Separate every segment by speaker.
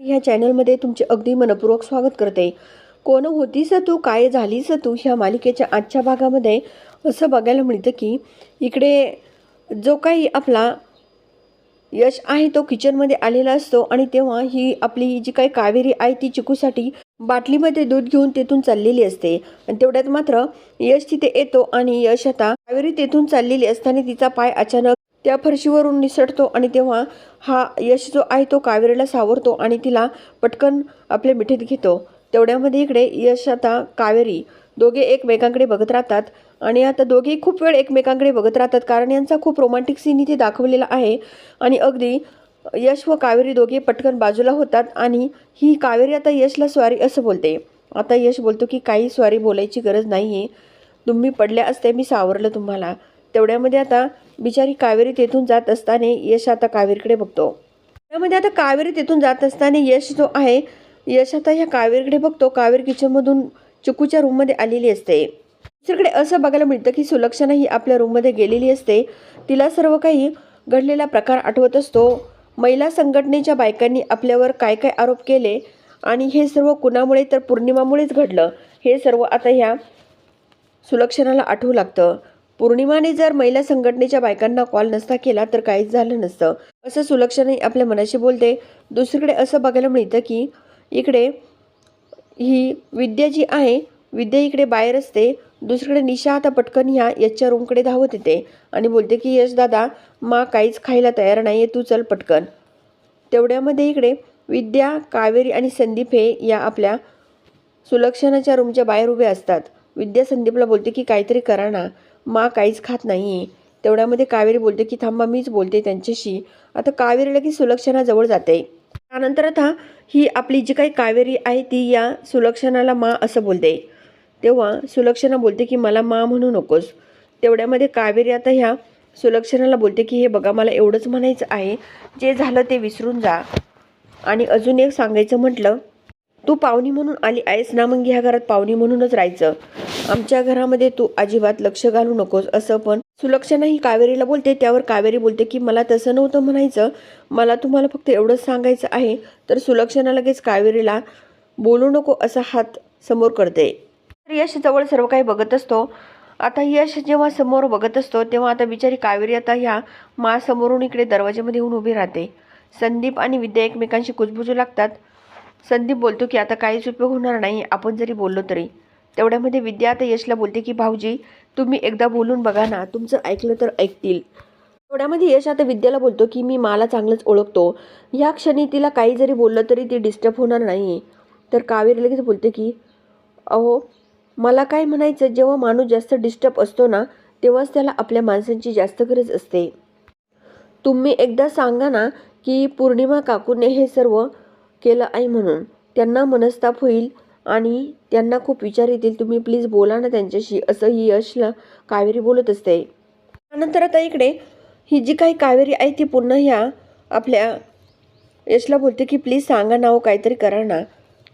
Speaker 1: ह्या चॅनलमध्ये तुमचे अगदी मनपूर्वक स्वागत करते. कोण होतीस तू? काय झालीस तू? ह्या मालिकेच्या आजच्या भागामध्ये असं बघायला मिळतं की इकडे जो काही आपला यश आहे तो किचनमध्ये आलेला असतो आणि तेव्हा ही आपली जी काही कावेरी आहे ती चिकूसाठी बाटलीमध्ये दूध घेऊन तेथून चाललेली असते. आणि तेवढ्यात मात्र यश तिथे येतो आणि यश आता कावेरी तेथून चाललेली असताना तिचा पाय अचानक त्या फरशीवरून निसटतो आणि तेव्हा हा यश जो आहे तो कावेरीला सावरतो आणि तिला पटकन आपल्या मिठीत घेतो. तेवढ्यामध्ये इकडे यश आता कावेरी दोघे एकमेकांकडे बघत राहतात आणि आता दोघेही खूप वेळ एकमेकांकडे बघत राहतात कारण यांचा खूप रोमांटिक सीन इथे दाखवलेला आहे. आणि अगदी यश व कावेरी दोघे पटकन बाजूला होतात आणि ही कावेरी आता यशला स्वारी असं बोलते. आता यश बोलतो की काही स्वारी बोलायची गरज नाही आहे तुम्ही पडल्या असते मी सावरलं तुम्हाला. तेवढ्यामध्ये आता बिचारी कावेरी तेथून जात असताना यश आता कावेरीकडे बघतो. त्यामध्ये आता कावेरी तेथून जात असताना यश जो आहे यश आता ह्या कावेरीकडे बघतो. कावेरी किचनमधून चिकूच्या रूममध्ये आलेली असते. दुसरीकडे असं बघायला मिळतं की सुलक्षणा ही आपल्या रूममध्ये गेलेली असते. तिला सर्व काही घडलेला प्रकार आठवत असतो. महिला संघटनेच्या बायकांनी आपल्यावर काय काय आरोप केले आणि हे सर्व कुणामुळे तर पौर्णिमामुळेच घडलं. हे सर्व आता ह्या सुलक्षणाला आठवू लागतं. पौर्णिमाने जर महिला संघटनेच्या बायकांना कॉल नसता केला तर काहीच झालं नसतं. असं सुलक्षणाही आपल्या मनाशी बोलते. दुसरीकडे असं बघायला मिळतं की इकडे ही विद्या जी आहे विद्या इकडे बाहेर असते. दुसरीकडे निशा आता पटकन ह्या यशच्या रूमकडे धावत येते आणि बोलते की यश दादा मा काहीच खायला तयार नाही आहे तू चल पटकन. तेवढ्यामध्ये इकडे विद्या कावेरी आणि संदीप हे या आपल्या सुलक्षणाच्या रूमच्या बाहेर उभे असतात. विद्या संदीपला बोलते की काहीतरी करा ना. मा काहीच खात नाही आहे तेवढ्यामध्ये कावेरी बोलते की थांबा मीच बोलते त्यांच्याशी. आता कावेरी लगेच सुलक्षणाजवळ जाते. त्यानंतर आता ही आपली जी काही कावेरी आहे ती या सुलक्षणाला मा असं बोलते. तेव्हा सुलक्षणा बोलते की मला मा म्हणू नकोस. तेवढ्यामध्ये कावेरी आता ह्या सुलक्षणाला बोलते की हे बघा मला एवढंच म्हणायचं आहे. जे झालं ते विसरून जा. आणि अजून एक सांगायचं म्हटलं तू पाहुणी म्हणून आली आहेस ना मग ह्या घरात पाहुणी म्हणूनच राहायचं. आमच्या घरामध्ये तू अजिबात लक्ष घालू नकोस असं पण. सुलक्षणा ही कावेरीला बोलते त्यावर कावेरी बोलते की मला तसं नव्हतं म्हणायचं. मला तुम्हाला फक्त एवढंच सांगायचं आहे. तर सुलक्षणा लगेच कावेरीला बोलू नको असा हात समोर करते. तर यश जवळ सर्व काही बघत असतो. आता यश जेव्हा समोर बघत असतो तेव्हा आता बिचारी कावेरी आता ह्या मा समोरून इकडे दरवाज्यामध्ये येऊन उभी राहते. संदीप आणि विद्या एकमेकांशी कुजबुजू लागतात. संदीप बोलतो की आता काहीच उपयोग होणार नाही. आपण जरी बोललो तरी. तेवढ्यामध्ये विद्या आता यशला बोलते की भाऊजी तुम्ही एकदा बोलून बघा ना. तुमचं ऐकलं तर ऐकतील. तेवढ्यामध्ये यश आता विद्याला बोलतो की मी मला चांगलंच ओळखतो. ह्या क्षणी तिला काही जरी बोललं तरी ती डिस्टर्ब होणार नाही. तर कावेरी लगेच बोलते की अहो मला काय म्हणायचं? जेव्हा माणूस जास्त डिस्टर्ब असतो ना तेव्हाच त्याला आपल्या माणसांची जास्त गरज असते. तुम्ही एकदा सांगा ना की पौर्णिमा काकूने हे सर्व केलं आहे म्हणून. त्यांना मनस्ताप होईल आणि त्यांना खूप विचार येतील. तुम्ही प्लीज बोला ना त्यांच्याशी. असं ही यशला कावेरी बोलत असते. त्यानंतर आता इकडे ही जी काही कावेरी आहे ती पुन्हा ह्या आपल्या यशला बोलते की प्लीज सांगा ना हो काहीतरी करा ना.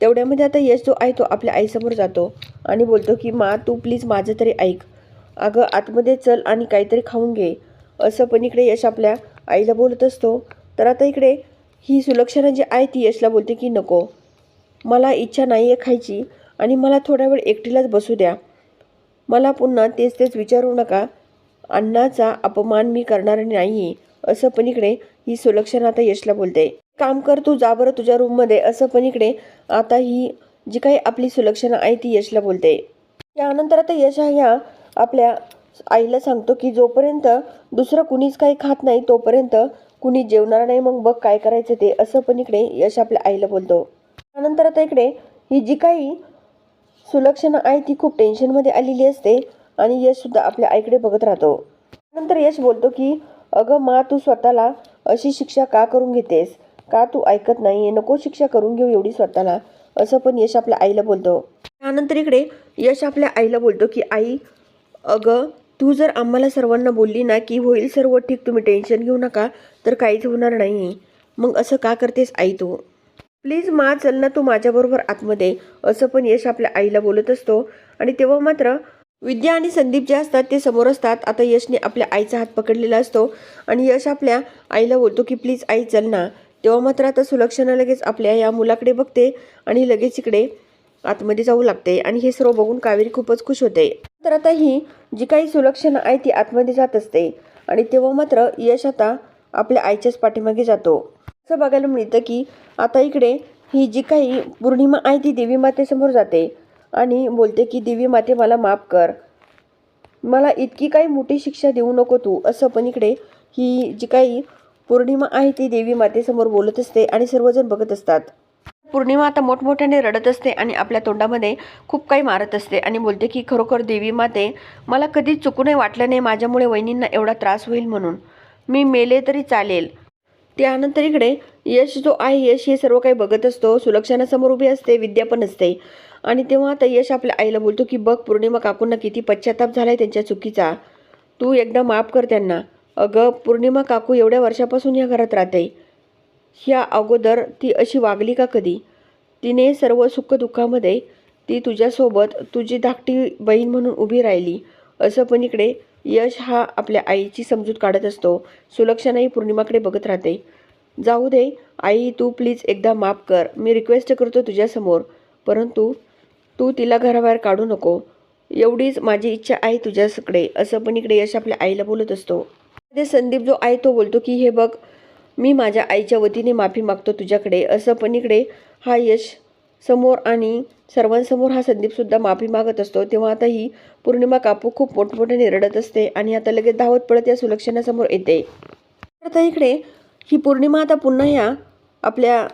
Speaker 1: तेवढ्यामध्ये आता यश जो आहे तो आपल्या आईसमोर जातो आणि बोलतो की मा तू प्लीज माझं तरी ऐक. अगं आतमध्ये चल आणि काहीतरी खाऊन घे. असं पण इकडे यश आपल्या आईला बोलत असतो. तर आता इकडे ही सुलक्षणा जी आहे ती यशला बोलते की नको. मला इच्छा नाही आहे खायची आणि मला थोडा वेळ एकटीलाच बसू द्या. मला पुन्हा तेच तेच विचारू नका. अन्नाचा अपमान मी करणार नाही असं पण इकडे ही सुलक्षणा आता यशला बोलते. काम कर तू जा बरं तुझ्या रूममध्ये असं पण इकडे आता ही जी काही आपली सुलक्षणा आहे ती यशला बोलते. त्यानंतर आता यश ह्या आपल्या आईला सांगतो की जोपर्यंत दुसरं कुणीच काही खात नाही तोपर्यंत कुणी जेवणार नाही मग बघ काय करायचं ते. असं पण इकडे यश आपल्या आईला बोलतो. त्यानंतर आता इकडे ही जी काही सुलक्षणा आहे ती खूप टेन्शनमध्ये आलेली असते आणि यशसुद्धा आपल्या आईकडे बघत राहतो. त्यानंतर यश बोलतो की अगं मा तू स्वतःला अशी शिक्षा का करून घेतेस? का तू ऐकत नाही नको शिक्षा करून घेऊ एवढी स्वतःला. असं पण यश आपल्या आईला बोलतो. त्यानंतर इकडे यश आपल्या आईला बोलतो की आई अगं तू जर आम्हाला सर्वांना बोलली ना की होईल सर्व ठीक तुम्ही टेन्शन घेऊ नका तर काहीच होणार नाही. मग असं का करतेस आई तू? प्लीज मा चल ना तू माझ्याबरोबर आतमध्ये असं पण यश आपल्या आईला बोलत असतो. आणि तेव्हा मात्र विद्या आणि संदीप जे असतात ते समोर असतात. आता यशने आपल्या आईचा हात पकडलेला असतो. आणि यश आपल्या आईला बोलतो की प्लीज आई चल ना. तेव्हा मात्र आता सुलक्षणा लगेच आपल्या या मुलाकडे बघते आणि लगेच इकडे आतमध्ये जाऊ लागते. आणि हे सर्व बघून कावेरी खूपच खुश होते. तर आता ही जी काही सुलक्षणा आहे ती आतमध्ये जात असते. आणि तेव्हा मात्र यश आता आपल्या आईच्याच पाठीमागे जातो. असं बघायला मिळतं की आता इकडे ही जी काही पौर्णिमा आहे ती देवी मातेसमोर जाते. आणि बोलते की देवी माते मला माफ कर. मला इतकी काही मोठी शिक्षा देऊ नको तू. असं पण इकडे ही जी काही पौर्णिमा आहे ती देवी मातेसमोर बोलत असते आणि सर्वजण बघत असतात. पौर्णिमा आता मोठमोठ्याने रडत असते आणि आपल्या तोंडामध्ये खूप काही मारत असते. आणि बोलते की खरोखर देवी माते मला कधीच चुकूनही वाटलं नाही. माझ्यामुळे वहिनींना एवढा त्रास होईल म्हणून. मी मेले तरी चालेल. त्यानंतर इकडे यश जो आहे यश हे सर्व काही बघत असतो. सुलक्षणासमोर उभी असते विद्या पण असते आणि तेव्हा आता यश आपल्या आईला बोलतो की बघ पौर्णिमा काकूंना किती पश्चाताप झालाय त्यांच्या चुकीचा. तू एकदा माफ कर त्यांना. अगं पौर्णिमा काकू एवढ्या वर्षापासून या घरात राहते. ह्या अगोदर ती अशी वागली का कधी? तिने सर्व सुखदुःखामध्ये ती तुझ्यासोबत तुझी धाकटी बहीण म्हणून उभी राहिली. असं पण इकडे यश हा आपल्या आईची समजूत काढत असतो. सुलक्षणाही पौर्णिमाकडे बघत राहते. जाऊ दे आई तू प्लीज एकदा माफ कर. मी रिक्वेस्ट करतो तुझ्यासमोर. परंतु तू तिला घराबाहेर काढू नको. एवढीच माझी इच्छा आहे तुझ्याकडे असं पण इकडे यश आपल्या आईला बोलत असतो. ते संदीप जो आहे तो बोलतो की हे बघ मी माझ्या आईच्या वतीने माफी मागतो तुझ्याकडे. असं पण इकडे हा यश समोर आणि सर्वांसमोर हा संदीपसुद्धा माफी मागत असतो. तेव्हा आता ही पौर्णिमा कापू खूप मोठमोठ्याने रडत असते आणि आता लगेच धावत पडत या सुलक्षणासमोर येते. तर आता इकडे ही पौर्णिमा आता पुन्हा या आपल्या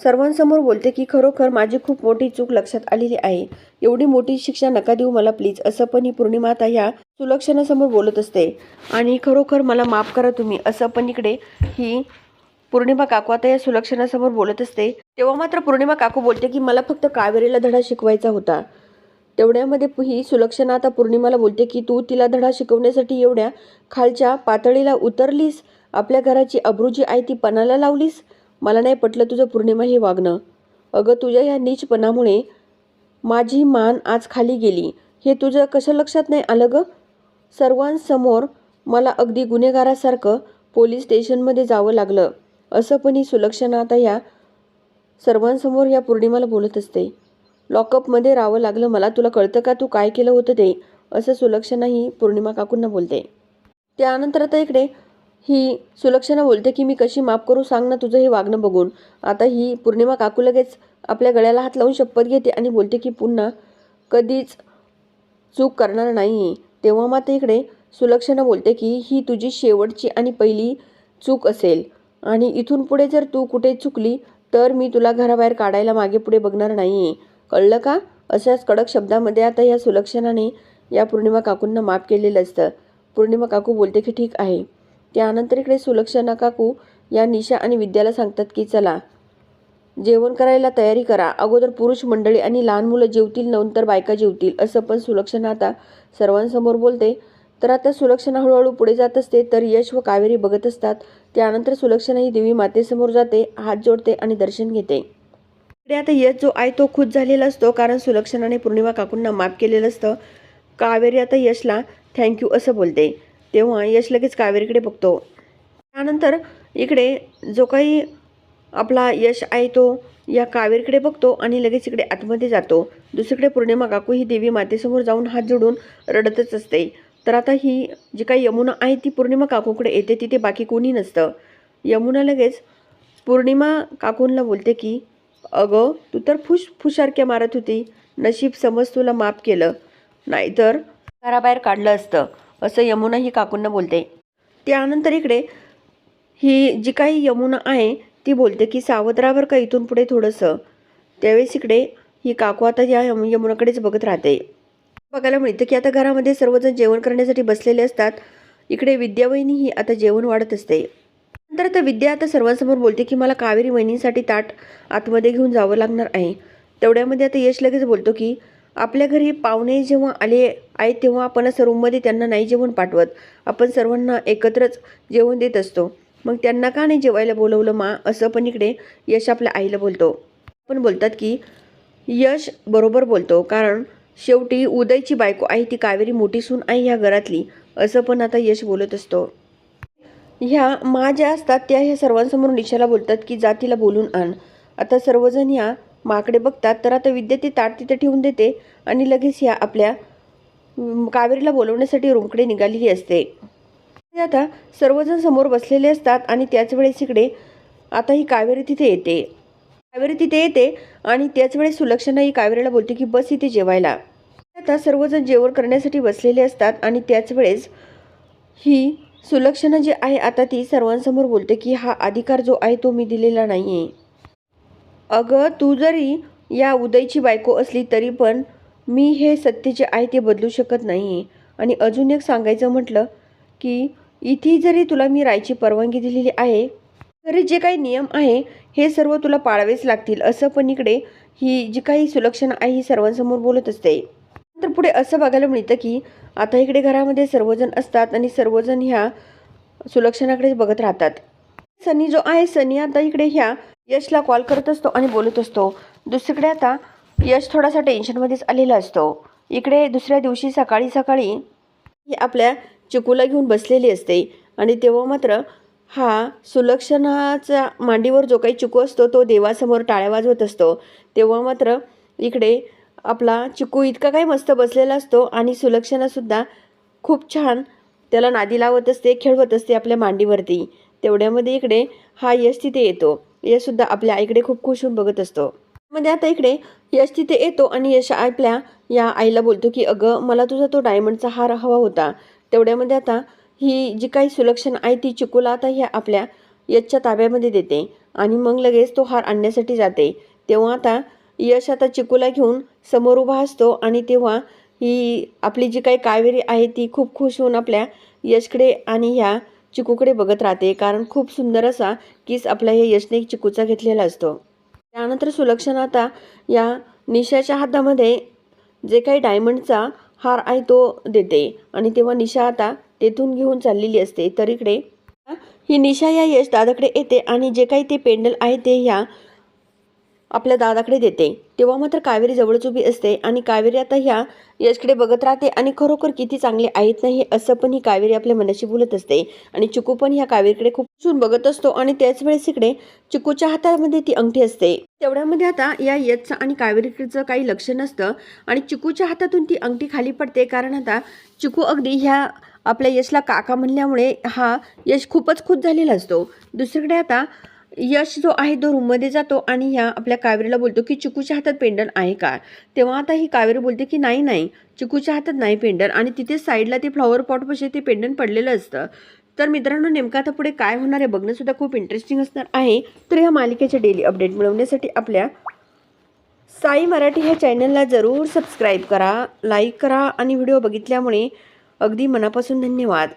Speaker 1: सर्वांसमोर बोलते की खरोखर माझी खूप मोठी चूक लक्षात आलेली आहे. एवढी मोठी शिक्षा नका देऊ मला प्लीज असं पण ही पौर्णिमा आता ह्या सुलक्षणासमोर बोलत असते. आणि खरोखर मला माफ करा तुम्ही असं पण इकडे ही पौर्णिमा काकू आता या सुलक्षणासमोर बोलत असते. तेव्हा मात्र पौर्णिमा काकू बोलते की मला फक्त कावेरीला धडा शिकवायचा होता. तेवढ्यामध्ये ही सुलक्षणा आता पौर्णिमाला बोलते की तू तिला धडा शिकवण्यासाठी एवढ्या खालच्या पातळीला उतरलीस? आपल्या घराची अब्रुजी आहे ती पणाला लावलीस? मला नाही पटलं तुझं पौर्णिमा हे वागणं. अगं तुझ्या या नीचपणामुळे माझी मान आज खाली गेली. हे तुझं कसं लक्षात नाही आलं गं? सर्वांसमोर मला अगदी गुन्हेगारासारखं पोलीस स्टेशनमध्ये जावं लागलं. असं पण ही सुलक्षणा आता या सर्वांसमोर या पौर्णिमाला बोलत असते. लॉकअपमध्ये राहावं लागलं मला. तुला कळतं का तू काय केलं होतं ते? असं सुलक्षणा ही पौर्णिमा काकूंना बोलते. त्यानंतर आता इकडे ही सुलक्षणा बोलते की मी कशी माफ करू सांग ना तुझं हे वागणं बघून. आता ही पौर्णिमा काकू लगेच आपल्या गळ्याला हात लावून शपथ घेते आणि बोलते की पुन्हा कधीच चूक करणार नाही. तेव्हा मात्र इकडे सुलक्षणा बोलते की ही तुझी शेवटची आणि पहिली चूक असेल. आणि इथून पुढे जर तू कुठे चुकली तर मी तुला घराबाहेर काढायला मागे पुढे बघणार नाही. कळलं का? अशाच कडक शब्दामध्ये आता या सुलक्षणाने या पौर्णिमा काकूंना माफ केलेलं असतं. पौर्णिमा काकू बोलते की ठीक आहे. त्यानंतर इकडे सुलक्षणा काकू या निशा आणि विद्याला सांगतात की चला जेवण करायला तयारी करा. अगोदर पुरुष मंडळी आणि लहान मुलं जेवतील नंतर बायका जेवतील. असं पण सुलक्षणा आता सर्वांसमोर बोलते. तर आता सुलक्षणा हळूहळू पुढे जात असते तर यश व कावेरी बघत असतात. त्यानंतर सुलक्षणा ही देवी मातेसमोर जाते हात जोडते आणि दर्शन घेते. इकडे आता यश जो आहे तो खुश झालेला असतो कारण सुलक्षणाने पौर्णिमा काकूंना माफ केलेलं असतं. कावेरी आता यशला थँक्यू असं बोलते. तेव्हा यश लगेच कावेरीकडे बघतो. त्यानंतर इकडे जो काही आपला यश आहे तो या कावेरीकडे बघतो आणि लगेच इकडे आतमध्ये जातो. दुसरीकडे पौर्णिमा काकू ही देवी मातेसमोर जाऊन हात जोडून रडतच असते. तर आता ही जी काही यमुना आहे ती पौर्णिमा काकूकडे येते तिथे बाकी कोणी नसतं. यमुना लगेच पौर्णिमा काकूंना बोलते की अगं तू तर फुश फुशारक्या मारत होती. नशीब समज तुला माफ केलं. नाहीतर घराबाहेर काढलं असतं. असं यमुना ही काकूंना बोलते. त्यानंतर इकडे ही जी काही यमुना आहे ती बोलते की सावत्रावर का इथून पुढे थोडंसं. त्यावेळेस इकडे ही काकू आता या यम यमुनाकडेच बघत राहते. बघायला मिळतं की आता घरामध्ये सर्वजण जेवण करण्यासाठी बसलेले असतात. इकडे विद्यावहिनी ही आता जेवण वाढत असते. नंतर आता विद्या आता सर्वांसमोर बोलते की मला कावेरी वहिनींसाठी ताट आतमध्ये घेऊन जावं लागणार आहे. तेवढ्यामध्ये आता यश लगेच बोलतो की आपल्या घरी पाहुणे जेव्हा आले आहेत तेव्हा आपण असं रूममध्ये त्यांना नाही जेवण पाठवत. आपण सर्वांना एकत्रच जेवण देत असतो. मग त्यांना का नाही जेवायला बोलवलं मा? असं पण इकडे यश आपल्या आईला बोलतो. पण बोलतात की यश बरोबर बोलतो कारण शेवटी उदयची बायको आहे ती कावेरी मोठी सून आहे ह्या घरातली असं पण आता यश बोलत असतो. ह्या मा ज्या असतात त्या ह्या सर्वांसमोर निशाला बोलतात की जातीला बोलून आण. आता सर्वजण ह्या माकडे बघतात तर आता विद्या ती ताट तिथे ठेवून देते आणि लगेच ह्या आपल्या कावेरीला बोलवण्यासाठी रुंकडे निघालेली असते. आता सर्वजण समोर बसलेले असतात आणि त्याच वेळेस इकडे आता ही कावेरी तिथे येते. कावेरी तिथे येते आणि त्याच वेळेस सुलक्षणा ही कावेरीला बोलते की बस इथे जेवायला. आता सर्वजण जेवण करण्यासाठी बसलेले असतात आणि त्याच वेळेस ही सुलक्षणा जी आहे आता ती सर्वांसमोर बोलते की हा अधिकार जो आहे तो मी दिलेला नाही आहे अगं तू जरी या उदयची बायको असली तरी पण मी हे सत्तेचे आहे ते बदलू शकत नाही आणि अजून एक सांगायचं म्हटलं की इथे जरी तुला मी राहायची परवानगी दिलेली आहे तरी जे काही नियम आहे हे सर्व तुला पाळावेच लागतील असं पण इकडे ही जी काही सुलक्षणा आहे ही सर्वांसमोर बोलत असते. तर पुढे असं बघायला मिळतं की आता इकडे घरामध्ये सर्वजण असतात आणि सर्वजण ह्या सुलक्षणाकडे बघत राहतात. सनी जो आहे सनी आता इकडे ह्या यशला कॉल करत असतो आणि बोलत असतो. दुसरीकडे आता यश थोडासा टेन्शनमध्येच आलेला असतो. इकडे दुसऱ्या दिवशी सकाळी सकाळी ही आपल्या चिकूला घेऊन बसलेली असते. आणि तेव्हा मात्र हा सुलक्षणाचा मांडीवर जो काही चिकू असतो तो देवासमोर टाळ्या वाजवत असतो. तेव्हा मात्र इकडे आपला चिकू इतका काही मस्त बसलेला असतो आणि सुलक्षणासुद्धा खूप छान त्याला नादी लावत असते खेळवत असते आपल्या मांडीवरती. तेवढ्यामध्ये इकडे हा यश तिथे येतो. यशसुद्धा आपल्या आईकडे खूप खुश होऊन बघत असतो. मध्ये आता इकडे यश तिथे येतो आणि यश आपल्या या आईला बोलतो की अगं मला तुझा तो डायमंडचा हार हवा होता. तेवढ्यामध्ये आता ही जी काही सुलक्षण आहे ती चिकूला आता ह्या आपल्या यशच्या ताब्यामध्ये देते आणि मग लगेच तो हार आणण्यासाठी जाते. तेव्हा आता यश आता चिकूला घेऊन समोर उभा असतो आणि तेव्हा ही आपली जी काही कावेरी आहे ती खूप खुश होऊन आपल्या यशकडे आणि ह्या चिकूकडे बघत राहते. कारण खूप सुंदर असा किस आपल्या या यशने चिकूचा घेतलेला असतो. त्यानंतर सुलक्षण आता या निशाच्या हातामध्ये जे काही डायमंडचा हार आहे तो देते. आणि तेव्हा निशा आता तेथून घेऊन चाललेली असते. तर इकडे ही निशा या यश दादाकडे येते. आणि जे काही ते पेंडल आहे ते ह्या आपल्या दादाकडे देते. तेव्हा मात्र कावेरी जवळच उभी असते आणि कावेरी आता ह्या यशकडे बघत राहते आणि खरोखर किती चांगले आहेत नाही असं पण ही कावेरी आपल्या मनाशी बोलत असते. आणि चिकू पण ह्या कावेरीकडे खूप सून बघत असतो आणि त्याच वेळेस इकडे चिकूच्या हातामध्ये ती अंगठी असते. तेवढ्यामध्ये आता या यशचं आणि कावेरीकडचं काही लक्ष नसतं आणि चिकूच्या हातातून ती अंगठी खाली पडते कारण आता चिकू अगदी ह्या आपल्या यशला काका म्हणल्यामुळे हा यश खूपच खुश झालेला असतो. दुसरीकडे आता यश जो आहे तो रूममध्ये जातो आणि ह्या आपल्या कावेरीला बोलतो की चिकूच्या हातात पेंडल आहे का? तेव्हा आता ही कावेरी बोलते की नाही नाही. चिकूच्या हातात नाही पेंडल आणि तिथे साईडला ते फ्लॉवर पॉटपाशी ते पेंडल पडलेलं असतं. तर मित्रांनो नेमकं आता पुढे काय होणार आहे बघणंसुद्धा खूप इंटरेस्टिंग असणार आहे. तर ह्या मालिकेचे डेली अपडेट मिळवण्यासाठी आपल्या साई मराठी ह्या चॅनलला जरूर सबस्क्राईब करा लाईक करा आणि व्हिडिओ बघितल्यामुळे अगदी मनापासून धन्यवाद.